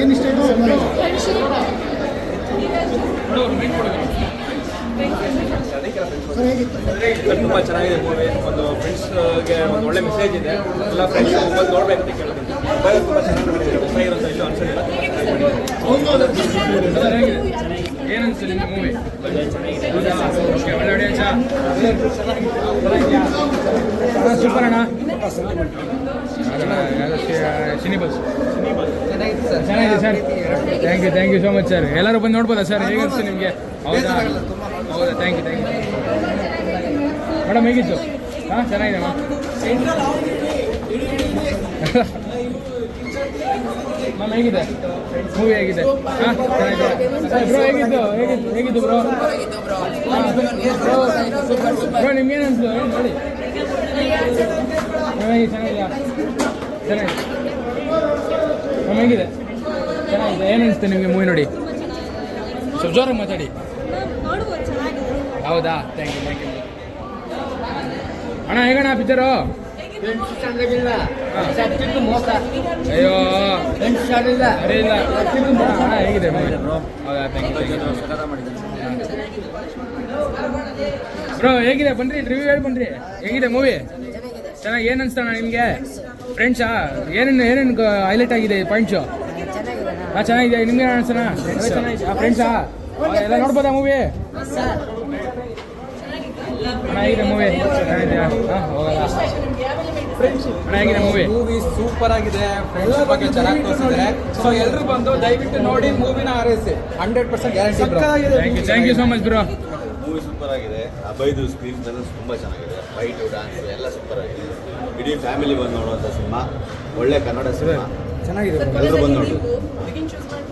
ಏನು ಇಷ್ಟ ತುಂಬ ಚೆನ್ನಾಗಿದೆ ಮೂವಿ ಒಂದು ಫ್ರೆಂಡ್ಸ್ಗೆ ಒಂದು ಒಳ್ಳೆ ಮೆಸೇಜ್ ಇದೆ. ಎಲ್ಲ ಫ್ರೆಂಡ್ಸ್ ಬಂದು ನೋಡ್ಬೇಕು ಅಂತ ಕೇಳ್ತೀನಿ. ತುಂಬ ತುಂಬ ಚೆನ್ನಾಗಿ ಇಲ್ಲೂ. ಏನು ನಿಮ್ಮ ಮೂವಿ ಸೂಪರ್? ಅಣ್ಣ. ಸೂಪರ್ ಬಸ್ ಚೆನ್ನಾಗಿದೆ sir. Thank you thank you so much sir ಎಲ್ಲರೂ ಬಂದು ನೋಡ್ಬೋದಾ ಸರ್? ಹೇಗೆ ಅನಿಸ್ತು ನಿಮಗೆ? ಹೌದಾ? ಹೌದಾ? Thank you thank you madam ಹೇಗಿತ್ತು? ಹಾಂ ಚೆನ್ನಾಗಿದೆ ಮ್ಯಾಮ್ ಮ್ಯಾಮ್ ಹೇಗಿದೆ? ಮೂವಿ ಹೇಗಿದೆ? ಹಾಂ ಬ್ರೋ ಹೇಗಿತ್ತು? ಹೇಗಿತ್ತು? ಹೇಗಿತ್ತು ಬ್ರೋ ಬ್ರೋ ನಿಮ್ಗೇನು ಅನಿಸ್ತು? ನೋಡಿ ಚೆನ್ನಾಗಿ ಚೆನ್ನಾಗಿದೆಯಾ ಚೆನ್ನಾಗಿದೆ ಹೇಗಿದೆ ಚೆನ್ನಾಗಿದೆ. ಏನು ಅನಿಸ್ತು ನಿಮಗೆ ಮೂವಿ ನೋಡಿ? ಸ್ವಲ್ಪ ಜೋರಾಗಿ ಮಾತಾಡಿ. ಚೆನ್ನಾಗಿದೆ ಹೌದಾ? ಥ್ಯಾಂಕ್ ಯು ಥ್ಯಾಂಕ್ ಯು ಅಣ್ಣ, ಹೇಗಣ್ಣ ಪಿಚ್ಚರು ಬ್ರೋ ಹೇಗಿದೆ ಬನ್ರಿ ರಿವ್ಯೂ ಹೇಳಿ ಬನ್ರಿ. ಹೇಗಿದೆ ಮೂವಿ ಚೆನ್ನಾಗಿ, ಏನು ಅನ್ಸ್ತಣ್ಣ ನಿಮಗೆ? ಫ್ರೆಂಡ್ಸಾ ಏನೇನು ಏನೇನು ಹೈಲೈಟ್ ಆಗಿದೆ ಪಾಯಿಂಟ್ಸು ಹಾ ಚೆನ್ನಾಗಿದೆ ನಿಮ್ಗೆ ಅನ್ಸಣ ಚೆನ್ನಾಗಿದೆ. ಫ್ರೆಂಡ್ಸಾ ಎಲ್ಲ ನೋಡ್ಬೋದಾ ಮೂವಿ ಚೆನ್ನಾಗಿದೆ ಮೂವಿ ಅಣ್ಣ ಮೂವಿ ಮೂವಿ ಸೂಪರ್ ಆಗಿದೆ. ಫ್ರೆಂಡ್ಸ್ ಬಗ್ಗೆ ಚೆನ್ನಾಗಿ ತೋರಿಸಿದ್ದಾರೆ. ಸೊ ಎಲ್ಲರೂ ಬಂದು ದಯವಿಟ್ಟು ನೋಡಿ ಮೂವಿನ ಆರೈಸಿ hundred percent guarantee thank you thank you so much bro movie super ಆಗಿದೆ. ಅಭಯ್ದು ಸ್ಕ್ರೀನ್ ತುಂಬ ಚೆನ್ನಾಗಿದೆ. ಫೈಟ್ ಡ್ಯಾನ್ಸ್ ಎಲ್ಲ ಸೂಪರ್ ಆಗಿದೆ. ಇಡೀ ಫ್ಯಾಮಿಲಿ ಬಂದು ನೋಡುವಂಥ ಸಿನಿಮಾ ಒಳ್ಳೆ ಕನ್ನಡ ಸಿನಿಮಾ ಚೆನ್ನಾಗಿದೆ. ಎಲ್ಲರೂ ಬಂದು ನೋಡಿ. ಬಿಗಿನ್ ಚೂಸ್ ಮಾಡಿ